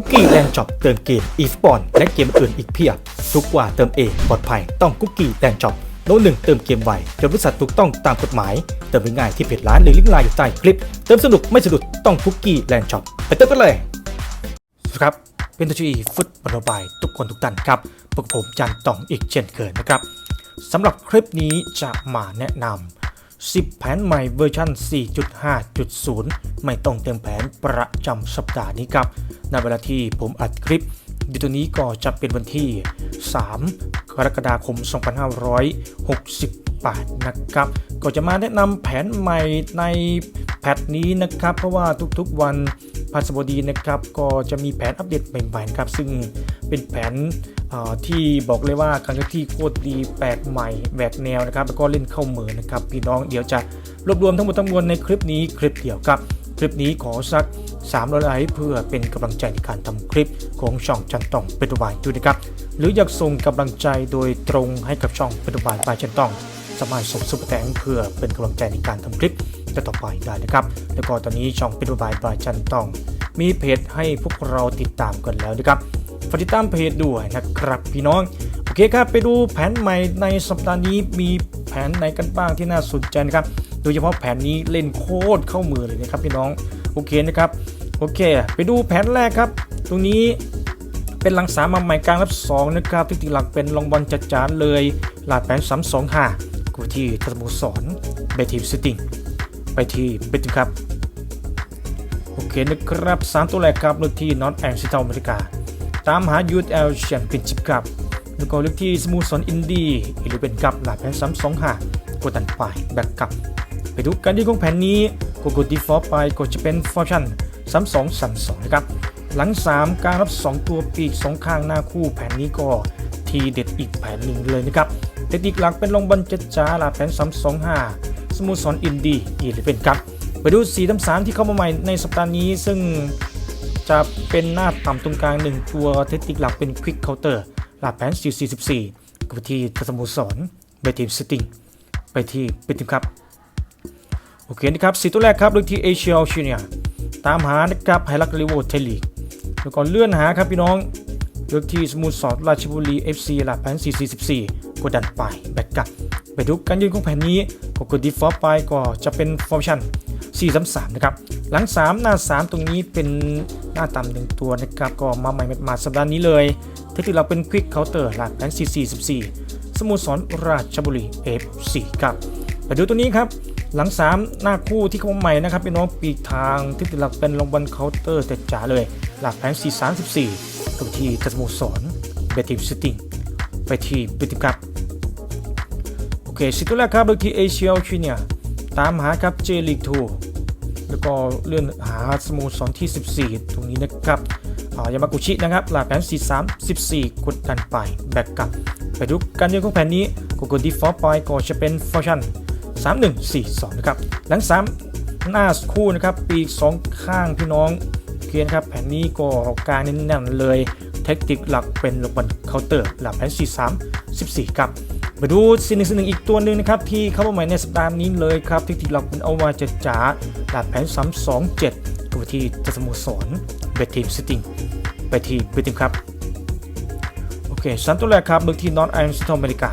คุกกี้แลนด์ช็อปเติมเกมอีฟบอลและเกมอื่นอีกเพียบ ทุกว่าเติมเองปลอดภัยต้องคุกกี้แลนด์ช็อปโน้ตหนึ่งเติมเกมไวจนบริษัทถูกต้องตามกฎหมาย เติมง่ายที่เพจร้านหรือลิงก์ไลน์อยู่ใต้คลิป เติมสนุกไม่สะดุดต้องคุกกี้แลนด์ช็อปไปเติมกันเลยสวัสดีครับเป็นตัวชีฟุตบอลบายทุกคนทุกท่านครับพวกผมจันต่องอีกเช่นเคยนะครับสำหรับคลิปนี้จะมาแนะนำ 10 แผนใหม่เวอร์ชัน 4.5.0 ไม่ต้องเต็มแผนประจำสัปดาห์นี้ครับ ในเวลาที่ผมอัดคลิป อยู่ตัวนี้ก็จะเป็นวันที่ 3 กรกฎาคม 2568 นะครับ ก็จะมาแนะนำแผนใหม่ในแพทนี้นะครับ เพราะว่าทุกๆวันพัสบดีนะครับ ก็จะมีแผนอัปเดตใหม่ๆครับ ซึ่งเป็นแผนที่บอกเลยว่าครั้งที่โคตรดีแปลกใหม่แหวกแนวนะครับ แล้วก็เล่นเข้าเหมือนะครับ พี่น้องเดี๋ยวจะรวบรวมทั้งหมดทั้งมวลในคลิปนี้คลิปเดียวครับ คลิปนี้ขอสัก3ไลค์เพื่อเป็นกำลังใจในการทำคลิปของช่องจันต้องเป็นตัวายด้วยนะครับ หรืออยากส่งกำลังใจโดยตรงให้กับช่องเป็นตัวายบายจันต้องสามารถส่งซุปเปอร์แตงเพื่อเป็นกำลังใจในการทำคลิปต่อไปได้นะครับ แล้วก็ตอนนี้ช่องเป็นตัวายบายจันต้อง มีเพจให้พวกเราติดตามกันแล้วนะครับฝากติดตามเพจด้วยนะครับพี่น้องโอเคครับไปดูแผนใหม่ในสัปดาห์นี้มีแผนไหนกันบ้างที่น่าสนใจนะครับ ยเฉพาะแผนนี้เล่นโคตรเข้ามือเลยนะครับพี่น้องโอเคนะครับโอเค ไปดูแผนแรกครับ ตรงนี้เป็นหลังสามมาใหม่กลางรับสองนะครับที่ติหลักเป็นลองบอลจัดจานเลยหลาดแผนสามสองห้ากูที่ทัศมุสอนเบทีมสติงไปที่เบติมครับโอเคนะครับสามตัวแรกครับเลือกที่นอตแอนซิตาอเมริกา ตามหา USL แชมเปี้ยนชิพครับแล้วก็เลือกที่สโมูสอนอินดี้หรือเป็นกับหลาดแผนซ้ำสองหากดดันไปแบ็กกับ ไปดูการดีของแผนนี้กดกดดีฟอลไปก็จะเป็นฟอร์ชันซ้ำสองซ้ำสองนะครับ หลัง 3 การรับ 2 ตัวปีก 2 ข้างหน้าคู่แผนนี้ก็ทีเด็ดอีกแผนหนึ่งเลยนะครับ เทคนิคหลักเป็นลงบอลเจ็ดจ้าหลาแผนซ้ำสองห้าสโมูสอนอินดี้หรือเป็นกับไปดูสีทั้งสามที่เข้ามาใหม่ในสัปดาห์นี้ ซึ่งจะเป็นหน้าต่ำตรงกลาง 1 ตัวเทคนิคหลักเป็น Quick Counter หลักแผน 444กับที่สโมสรไปทีมสติงไปที่เป็นทีมครับ โอเคนะครับสีตัวแรกครับเลือกที่เอเชียลชิเนียตามหานะครับไฮลักลิโวเทลีกแล้วก็เลื่อนหาครับพี่น้องเลือกที่สมุทรสอนราชบุรี FC หลักแผน444กดดันไปแบกกลับไปดูการยืนของแผนนี้ก็กดดีฟอลไปก็จะเป็นฟอร์มชั่น433นะครับหลัง 3 หน้า 3 ตรงนี้เป็นหน้าต่ำหนึ่งตัวนะครับก็มาใหม่มาสัปดาห์นี้เลยเทคนิคเราเป็นควิกเคาน์เตอร์หลักแผน444สโมุทรสอนราชบุรี F4 ครับไปดูตัวนี้ครับ หลัง 3 หน้าคู่ที่เข้ามาใหม่นะครับพี่น้องปีกทางที่ติดหลักเป็นลงบอลเคาน์เตอร์แต่จ๋าเลย หลักแผน 434ตรงที่สโมุทรสอนเบทีมสติงไปที่เบทีมครับโอเคสิตัวแรกครับโดยที่เอเชียชิเนียตามหาครับเจลิกทูแล้วก็เลื่อนหาสโมสรที่ 14 ตรงนี้นะครับอ่ายามากุชินะครับหลักแผน 43 14 กดดันไปแบกกลับไปดูการเดินของแผนนี้กดกดดีฟอลต์ไปก็จะเป็นฟอร์ชัน 3142 นะครับ หลัง 3 หน้าคู่นะครับ ปีก 2 ข้างพี่น้องเกียนครับ แผนนี้ก็กลางแน่นๆเลย เทคนิคหลักเป็นลงบอลเคาน์เตอร์ หลักแผน 43 14 ครับมาดูสิ่งหนึ่งสิ่งหนึ่งอีกตัวหนึ่งนะครับที่เข้ามาใหม่ในสัปดาห์นี้เลยครับที่ที่เราเป็นเอาว่าจะจ๋าหลักแผน 327กับที่จะสโมสรเบทีมสติงไปที่เบทีมครับโอเคสามตัวแรกครับเลือกที่นอตไอร์สตออเมริกา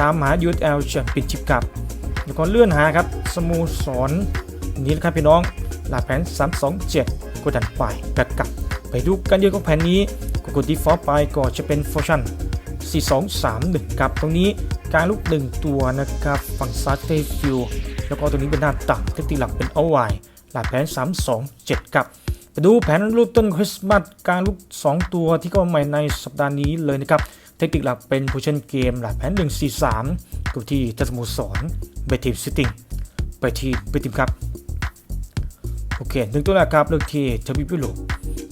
ตามหา USL แชมเปี้ยนชิพครับ แล้วก็เลื่อนหาครับสโมสรนนี้นะครับพี่น้องหลักแผน 327กดดันไปแบกกลับ ไปดูการยืนของแผนนี้กดกดดีฟอลต์ไปก็จะเป็นฟอร์ชั่น4231ครับตรงนี้การลุก1ตัวนะครับฝั่งซ้าเทฟิวแล้วก็ตรงนี้เป็นหน้าต่ำเทคนิคหลักเป็นเอาไว้หลักแผน 327ครับไปดูแผนรูปต้นคริสต์มาสการลุก2 ตัวที่เข้ามาใหม่ในสัปดาห์นี้เลยนะครับ เทคนิคหลักเป็นโพชั่นเกมหลักแผน 143กับที่ทัศมุสรเบทีมซิติ้งไปที่เบทีมครับ โอเคหนึ่งตัวแรกครับเลือกที่ทวีปยุโรป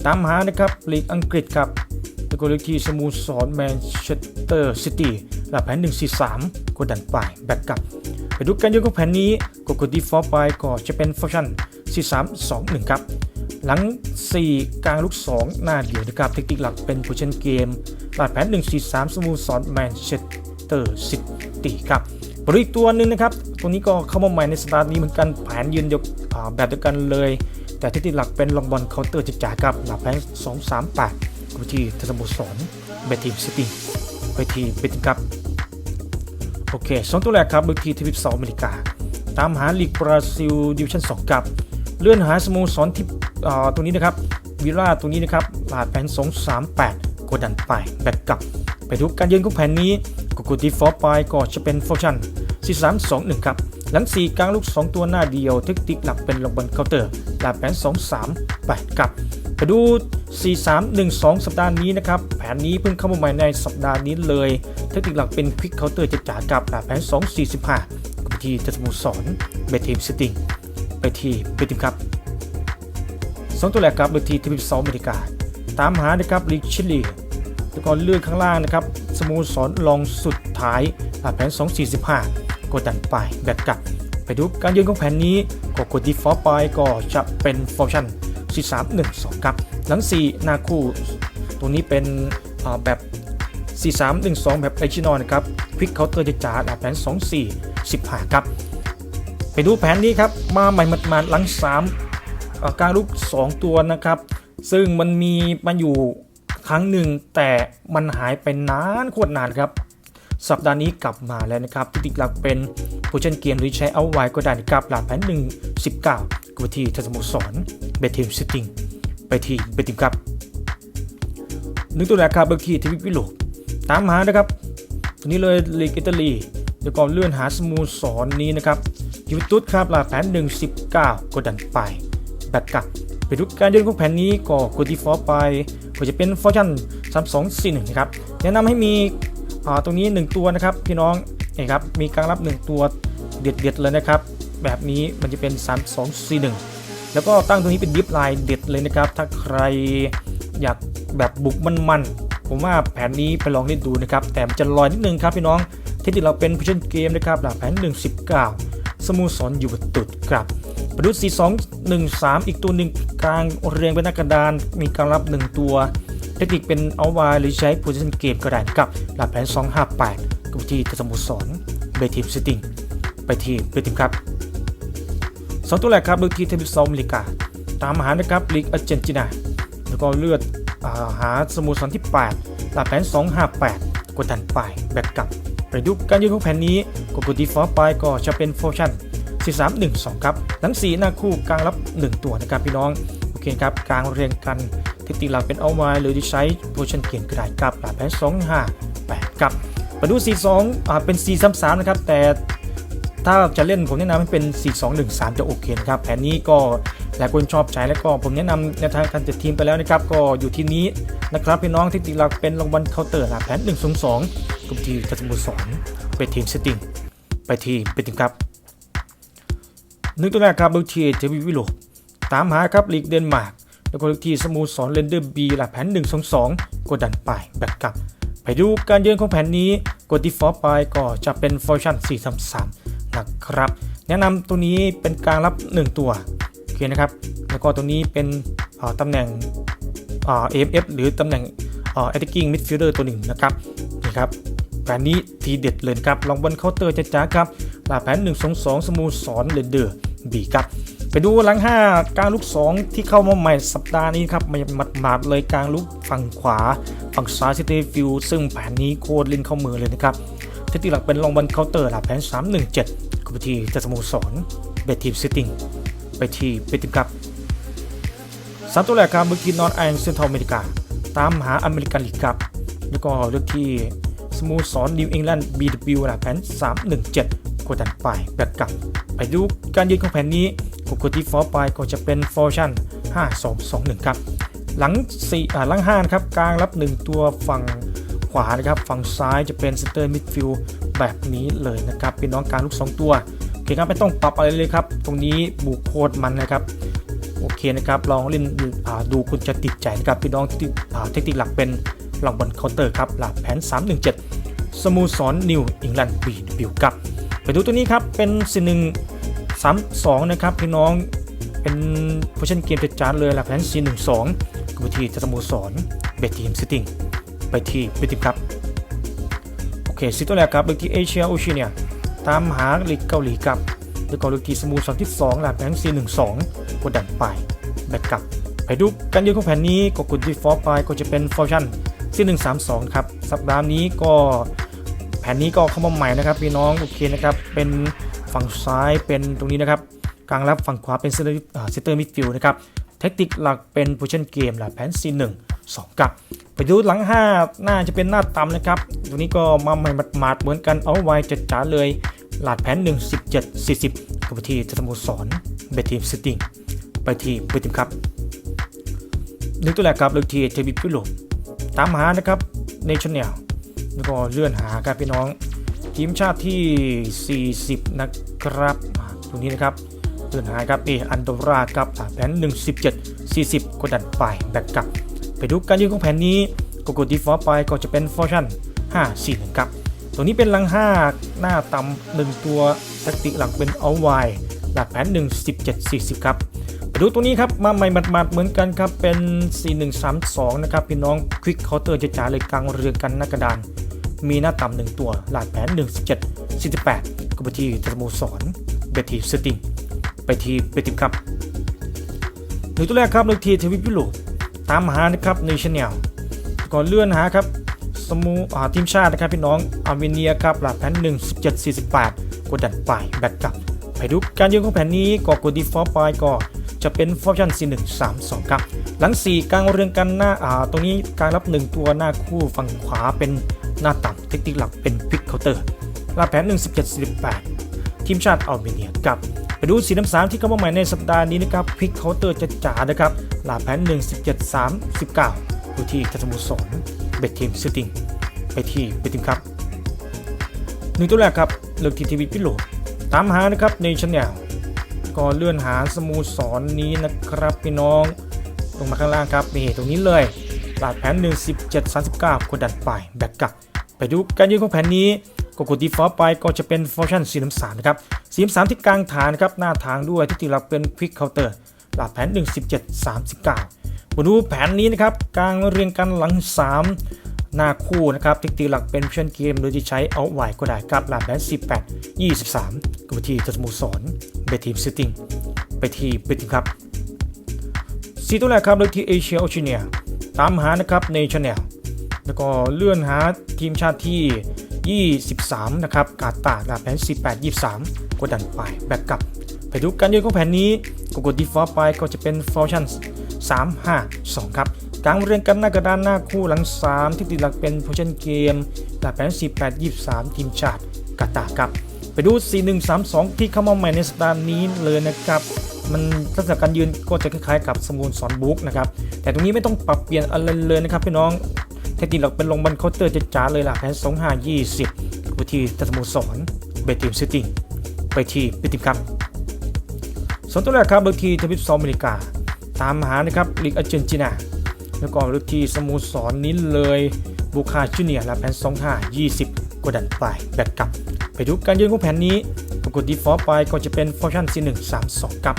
ตามหานะครับลีกอังกฤษครับแล้วก็เลือกที่สโมูสรแมนเชสเตอร์ซิตี้หลักแผน 143กดดันไปแบ็กกลับไปดูการยกของแผนนี้กดกดดีฟอลไปก็จะเป็นฟังก์ชัน 4321 ครับ หลัง 4 กลางลูก 2 หน้าเดียวนะครับเทคนิคหลักเป็นโพชั่นเกม หลักแผน 143 สโมูสรแมนเชสเตอร์ซิตี้ครับบริอีกตัวหนึ่งนะครับ ตัวนี้ก็เข้ามาใหม่ในสัปดาห์นี้เหมือนกันแผนยืนเดียวอ่าแบบเดียวกันเลย แต่ที่ติหลักเป็นลองบอลเคาน์เตอร์จะจ่ายครับหลับแพ้2 3 8กับที่ทสโมสรเบทีมซิตี้ไปทีเบทีมครับโอเคสองตัวแรกครับเบอร์ทีทวิปสองอเมริกา ตามหาลีกบราซิลดิวิชั่น2กับ เลื่อนหาสโมสรที่อ่าตัวนี้นะครับวิลล่าตัวนี้นะครับลาดแผน 2 3 8 กดดันไปแบกกลับ ไปดูการยืนของแผนนี้กกดีฟอร์ไปก็จะเป็นฟอร์ชัน4 3 2 1 ครับ หลัง 4 กลางลูก 2 ตัวหน้าเดียวเทคนิคหลักเป็นลงบนเคาน์เตอร์ลาแผน 2 3 8กับ ไปดู 4 3 1 2 สัปดาห์นี้นะครับ แผนนี้เพิ่งเข้ามาใหม่ในสัปดาห์นี้เลยเทคนิคหลักเป็นควิกเคาน์เตอร์จะจ่ากับลาแผน 2 4 5กับที่จะสโมสรเบทีมสติงไปที่เบทีมครับสองตัวแรกครับเบทีทีมสองอเมริกา ตามหานะครับลีกชิลีแล้วก็เลื่อนข้างล่างนะครับสโมสรรองสุดท้ายหลักแผน 245 กดดันไปแบตกลับ ไปดูการยืนของแผนนี้ก็กดดีฟอร์ไปก็จะเป็นฟอร์ชัน4312 ครับ หลัง 4 นาคู่ตัวนี้เป็นอ่าแบบ 4312 แบบไอชินอนนะครับควิกเคาน์เตอร์จะจ่าหลักแผน 2415 ครับ ไปดูแผนนี้ครับ มาใหม่หมาดๆหลัง 3 กางลูก2 ตัวนะครับ ซึ่งมันมีมาอยู่ครั้งหนึ่งแต่มันหายไปนานโคตรนานครับ สัปดาห์นี้กลับมาแล้วนะครับที่ติดหลักเป็นโพชันเกียนหรือใช้เอาไว้ก็ได้นะครับหลังแผน1 19กว่าที่ทัสโมสรเบทีมซิติงไปที่เบทีมครับหนึ่งตัวแรกครับเบอร์คีทวิปวิโลตามหานะครับตัวนี้เลยลีกอิตาลีเดี๋ยวก่อนเลื่อนหาสโมสรนี้นะครับยูวนตุสครับหลังแผน1 19กดดันไปแบกกลับ ไปดูการยืนของแผ่นนี้ก็กดที่ฟอร์ไปก็จะเป็นฟอร์ชัน3241นะครับแนะนำให้มีตรงนี้ 1 ตัวนะครับ พี่น้องนี่ครับมีการรับ 1 ตัวเด็ดๆเลยนะครับ แบบนี้มันจะเป็น 3241 แล้วก็ตั้งตรงนี้เป็นดิฟไลน์เด็ดเลยนะครับ ถ้าใครอยากแบบบุกมันๆ ผมว่าแผนนี้ไปลองเล่นดูนะครับ แต่มันจะลอยนิดนึงครับพี่น้องที่ที่เราเป็นพิชชั่นเกมนะครับหลักแผน 119สโมสรอยูเวนตุสครับประดุษ4 2 1 3 อีกตัวหนึ่ง กลางเรียงเป็นหน้ากระดาน มีการรับ 1 ตัว เทคนิคเป็นเอาไวายหรือใช้ position game ก็ได้นะครับ หลักแผน 258กับที่สโมสรเบทีมซิติงไปที่เบทีมครับสองตัวแรกครับเลือกที่เทมิซอมอเมริกา ตามหานะครับลีกอาร์เจนตินา แล้วก็เลือดอหาสโมสรที่ 8 หลักแผน 258 กดดันไปแบกกลับไปดูการยืนของแผนนี้กดกดดีฟอร์ไปก็จะเป็นโฟชั่น 4312 ครับหลัง4หน้าคู่กลางรับ 1 ตัวนะครับพี่น้อง โอเคครับกลางเรียงกันเทคนิคหลักเป็นเอาไว้หรือที่ใช้โพชันเกียนกระดาษกับหลักแผน258ครับมาดู42อ่าเป็น433นะครับแต่ถ้าจะเล่นผมแนะนำให้เป็น 4213 จะโอเคครับแผนนี้ก็หลายคนชอบใช้แล้วก็ผมแนะนำในทางการจัดทีมไปแล้วนะครับก็อยู่ที่นี้นะครับพี่น้องเทคนิคหลักเป็นรางวัลเคาน์เตอร์หลักแผน122กับทีมจัสมุสรไปทีมเซตติ้งไปทีมไปทีมครับ หนึ่งตัวแรกครับลูกทีเจวิวิโลตามหาครับลีกเดนมาร์กแล้วก็ลูกทีสโมูสรเรนเดอร์บีหลักแผน 1 2 2 กดดันไปแบกกลับ ไปดูการยืนของแผนนี้กดดีฟอร์ไปก็จะเป็นฟอร์ชั่น4 3 3นะครับ แนะนำตัวนี้เป็นกลางรับ 1 ตัวโอเคนะครับ แล้วก็ตัวนี้เป็นตำแหน่งเอ่อ AFF หรือตำแหน่งเอ่อ attacking midfielder ตัวหนึ่งนะครับนี่ครับแผนนี้ทีเด็ดเลยครับลองบนเคาน์เตอร์จะจ้าครับ หลาแผน 1 2 2 สโมูสรเลนเดอร์บีครับไปดูหลัง 5 กลางลูก 2 ที่เข้ามาใหม่สัปดาห์นี้ครับมาหมาดๆเลยกลางลูกฝั่งขวา ฝั่งซ้ายซิตี้ฟิลซึ่งแผนนี้โคตรเล่นเข้ามือเลยนะครับที่ที่หลักเป็นลองบนเคาน์เตอร์หลาแผน 317ก็ไปที่จะสโมูสรเบทีมซิติ้งไปทีเบทีมครับสามตัวแรกครับเมื่อกี้นอตไอร์เซนทรัลอเมริกา ตามหาอเมริกันลีกครับแล้วก็เลือกที่สโมูสรนิวอิงแลนด์ BW หลักแผน 317 กดดันไปแบกกลับ ไปดูการยืนของแผนนี้กดกดที่ฟอร์ไปก็จะเป็นฟอร์ชัน5221 ครับ หลัง4อ่าหลัง5นะครับกลางรับ 1 ตัวฝั่งขวานะครับ ฝั่งซ้ายจะเป็นเซนเตอร์มิดฟิลด์แบบนี้เลยนะครับเป็นน้องกางลูก 2 ตัวโอเคครับไม่ต้องปรับอะไรเลยครับ ตรงนี้บุกโคตรมันนะครับโอเคนะครับลองเล่นดูคุณจะติดใจนะครับพี่น้องที่เทคนิคหลักเป็นหลังบอลเคาน์เตอร์ครับหลักแผน 317 สโมูสรนิวอิงแลนด์บีดบิวครับ ไปดูตัวนี้ครับ เป็นสิหนึ่งสามสองนะครับพี่น้องเป็นโพชั่นเกมจัดจานเลยหลักแผน412กับที่จะสโมูสรเบทีมซิติ้งไปที่เบทีมครับโอเคสิตัวแรกครับเลือกที่เอเชียโอเชียเนียตามหาลีกเกาหลีครับแล้วก็ลือกที่สมูสรที่2หลักแผน412กดดันไปแบกกลับไปดูการยืนของแผนนี้ก็กด default ไปก็จะเป็นฟังก์ชันที่132ครับสัปดาห์นี้ก็ ผนนี้ก็เข้ามาใหม่นะครับพี่น้องโอเคนะครับเป็นฝั่งซ้ายเป็นตรงนี้นะครับกลางรับฝั่งขวาเป็นเซนเตอร์เซนเตอร์มิดฟิลด์นะครับเทคนิคหลักเป็นโพชั่นเกมหลักแผน C1 2กับไปดูหลัง 5 หน้าจะเป็นหน้าต่ำนะครับตรงนี้ก็มาใหม่หมาดๆเหมือนกันเอาไว้จัดจ๋าเลยหลาดแผน 1 17 40กับทีจะสโมสรเบทีมสติงไปที่เบทีมครับนึกตัวแรกครับเลือกทีเทบิพิโลตามหานะครับในชแนล แล้วก็เลื่อนหาครับพี่น้องทีมชาติที่ 40 นะครับตรงนี้นะครับเลื่อนหาครับเออันโดราครับแผน 117 40 กดดันไปแบ็กกลับ ไปดูการยืนของแผนนี้กดกด default ไปก็จะเป็นฟังก์ชั่น541ครับตัวนี้เป็นหลัง 5 หน้าต่ำหนึ่งตัวแทคติกหลักเป็นเอาไวหลักแผน 117 40 ครับไปดูตัวนี้ครับมาใหม่หมัดๆเหมือนกันครับเป็น 4132 นะครับพี่น้องควิกเคาน์เตอร์จะจ๋าเลยกลางเรือกันหน้ากระดาน มีหน้าต่ำหนึ่งตัวหลาดแผน 117 48ก็ไปที่สโมสรเบทีสติงไปที่เบติมครับหนึ่งตัวแรกครับเลขทีทวิปยุโรปตามหานะครับในชแนลก่อนเลื่อนหาครับสโมูอ่าทีมชาตินะครับพี่น้องอาร์เมเนียครับหลาดแผน17 48กดดันไปแบกกลับไปดูการยืนของแผนนี้ก็กด default ไปก็จะเป็นฟังก์ชัน4132 ครับ หลัง 4 กลางเรียงกันหน้าอ่าตรงนี้กลางรับ 1 ตัวหน้าคู่ฝั่งขวาเป็น หน้าต่ำเทคนิคหลักเป็นพิกเคาน์เตอร์ลาแผน1748ทีมชาติอัลเมเนียกับไปดูสีน้ำสามที่เข้ามาใหม่ในสัปดาห์นี้นะครับพิกเคาน์เตอร์จะจ๋านะครับลาแผน1739ดูที่ทัศมุสรเบททีมสติงไปที่เบททีมครับหนึ่งตัวแรกครับเลือกทีทีวีพิโลตามหานะครับในชแนลก็เลื่อนหาสโมูสรนนี้นะครับพี่น้องลงมาข้างล่างครับนี่ตรงนี้เลยหลาดแผน1 17 39กดดันไปแบกกลับ ไปดูการยืนของแผนนี้ก็กด default ไปก็จะเป็นฟังก์ชันสีน้ำสามนะครับสีน้ำสามที่กลางฐานครับหน้าทางด้วยที่ติดเราเป็น quick counter หลาดแผน 1 17 39มาดูแผนนี้นะครับกลางเรียงกันหลัง 3 หน้าคู่นะครับทิกตีหลักเป็นเพื่อนเกมโดยที่ใช้เอาไว้ก็ได้ครับหลาดแบน18 23ก็ไปที่สโมสรเบทีมซิติ้งไปที่เบทีมครับสีตัวแรกครับเลือกที่เอเชียโอเชียเนียตามหานะครับในชแนล แล้วก็เลื่อนหาทีมชาติที่ 23 นะครับกาตาร์หลาดแผน 18 23 กดดันไปแบกกลับ ไปดูการยืนของแผนนี้ก็กด default ไปก็จะเป็นฟังก์ชั่น3 5 2 ครับกลางเรียงกันหน้ากระดานหน้าคู่หลัง 3 ที่ติดหลักเป็นโพชั่นเกมหลักแผน 18 23 ทีมชาติกาตาร์ครับ ไปดู 4132 ที่เข้ามาใหม่ในสัปดาห์นี้เลยนะครับมันลักษณะการยืนก็จะคล้ายๆกับสมุนสอนบุ๊กนะครับ แต่ตรงนี้ไม่ต้องปรับเปลี่ยนอะไรเลยนะครับพี่น้อง เทคนิคหลักเป็นลงบอลเคาน์เตอร์จะจ๋าเลยล่ะแผน25 20ไปที่สโมสรเบทีมซิตี้ไปที่เบทีมครับส่วนตัวแรกครับเลือกที่ทวีปซอมอเมริกา ตามหานะครับลีกอาร์เจนตินาแล้วก็เลือกที่สโมสรนี้เลยบูคาจูเนียร์และแผน25 20กดดันไปแบกกลับ ไปดูการยืนของแผนนี้ปรากฏ default ไปก็จะเป็นฟังก์ชัน C1 3 2กับ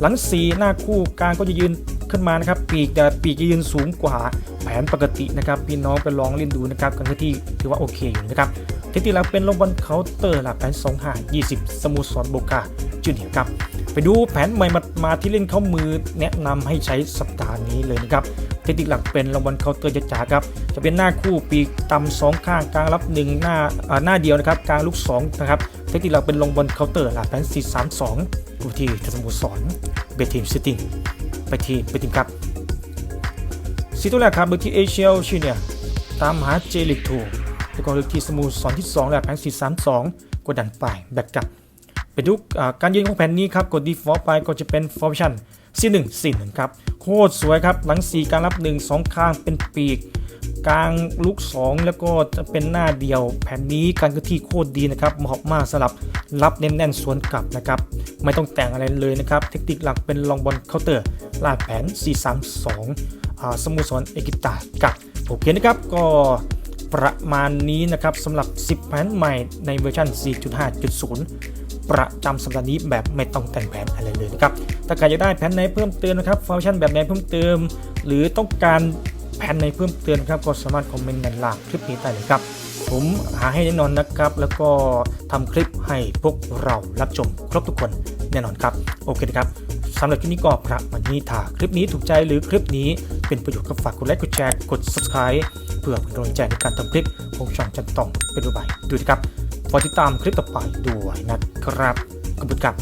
หลัง 4 หน้าคู่กลางก็จะยืน ขึ้นมานะครับปีกแต่ปีกจะยืนสูงกว่าแผนปกตินะครับพี่น้องไปลองเล่นดูนะครับกันที่ถือว่าโอเคอยู่นะครับเทคนิคหลักเป็นลงบอลเคาน์เตอร์หลักแผน25 20 สโมสรโบกาจูเนียครับไปดูแผนใหม่มาที่เล่นเข้ามือแนะนำให้ใช้สัปดาห์นี้เลยนะครับเทคนิคหลักเป็นรางวัลเคาน์เตอร์จ๋าครับจะเป็นหน้าคู่ปีกต่ำสองข้างกลางรับหนึ่งหน้าหน้าเดียวนะครับกลางลูกสองนะครับเทคนิคหลักเป็นลงบอลเคาน์เตอร์หลักแผน4 3 2ดูที่สโมสรเบทีมซิตี้ ไปทีไปทีมครับสีตัวแรกครับเลือกที่เอเชียชิเนียตามหาเจลิกทูแล้วก็เลือกที่สมูสอนที่2และแผน432 กดดันไปแบกกลับ ไปดูการยืนของแผ่นนี้ครับ กดดีฟอร์ไปก็จะเป็น function C1 C1 ครับ โคตรสวยครับ หลัง 4 การรับ 1 2 ข้างเป็นปีก กลางลุก2 แล้วก็จะเป็นหน้าเดียว แผ่นนี้การเคลื่อนที่โคตรดีนะครับเหมาะมากสำหรับรับแน่นๆสวนกลับนะครับ ไม่ต้องแต่งอะไรเลยนะครับ เทคนิคหลักเป็นลองบอลเคาน์เตอร์ลาดแผน 432อ่าสมุสรเอกิตากับโอเคนะครับก็ประมาณนี้นะครับสำหรับ 10 แผนใหม่ในเวอร์ชัน 4.5.0 ประจำสัปดาห์นี้แบบไม่ต้องแต่งแผนอะไรเลยนะครับถ้าใครอยากได้แผนไหนเพิ่มเติมนะครับฟังก์ชันแบบไหนเพิ่มเติม หรือต้องการ ผนไหนเพิ่มเติมครับก็สามารถคอมเมนต์ด้านล่างคลิปนี้ได้เลยครับ ผมหาให้แน่นอนนะครับ แล้วก็ทำคลิปให้พวกเรารับชมครบทุกคนแน่นอนครับ โอเคนะครับสำหรับคลิปนี้ก็ประมาณนี้ถ้าคลิปนี้ถูกใจหรือคลิปนี้เป็นประโยชน์ก็ฝากกดไลค์กดแชร์กด subscribe เพื่อเป็นกำลังใจในการทำคลิปของช่องจันตองเป็นรูปใบดูนะครับฝากติดตามคลิปต่อไปด้วยนะครับขอบคุณครับ